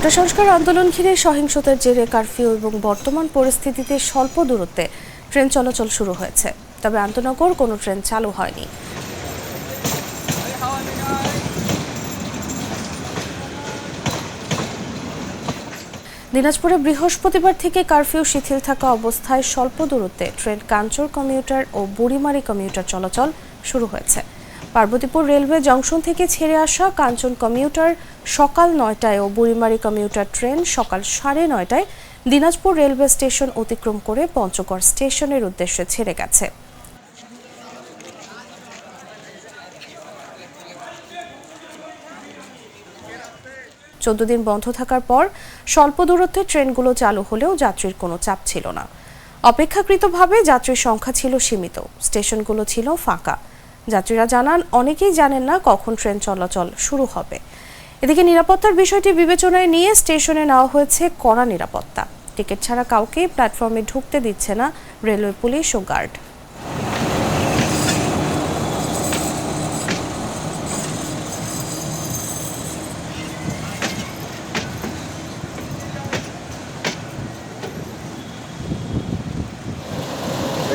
কোটা সংস্কার আন্দোলন ঘিরে সহিংসতার জেরে কারফিউ এবং বর্তমান পরিস্থিতিতে স্বল্প দূরত্বে ট্রেন চলাচল শুরু হয়েছে। তবে আন্তনগর কোনো ট্রেন চালু হয়নি। দিনাজপুরে বৃহস্পতিবার থেকে কারফিউ শিথিল থাকা অবস্থায় স্বল্প দূরত্বে ট্রেন কাঞ্চর কমিউটার ও বুড়িমারি কমিউটার চলাচল শুরু হয়েছে। পার্বতীপুর রেলওয়ে জংশন থেকে ছেড়ে আসা কাঞ্চন কমিউটার সকাল নয়টায় ও বুড়িমারি কমিউটার ট্রেন সকাল সাড়ে নয়টায় দিনাজপুর রেলওয়ে স্টেশন অতিক্রম করে পঞ্চগড় স্টেশনের উদ্দেশ্যে ছেড়ে গেছে। চোদ্দ দিন বন্ধ থাকার পর স্বল্প দূরত্বে ট্রেনগুলো চালু হলেও যাত্রীর কোনো চাপ ছিল না। অপেক্ষাকৃতভাবে যাত্রীর সংখ্যা ছিল সীমিত। স্টেশনগুলো ছিল ফাঁকা। যাত্রীরা জানান, অনেকেই জানেন না কখন ট্রেন চলাচল শুরু হবে। এদিকে নিরাপত্তার বিষয়টি বিবেচনায় নিয়ে স্টেশনে নেওয়া হয়েছে কড়া নিরাপত্তা। টিকিট ছাড়া কাউকে প্ল্যাটফর্মে ঢুকতে দিচ্ছে না রেলওয়ে পুলিশ ও গার্ড।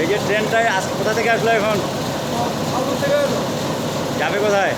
এই কোথা থেকে আসলো এখন? যাবে কোথায়?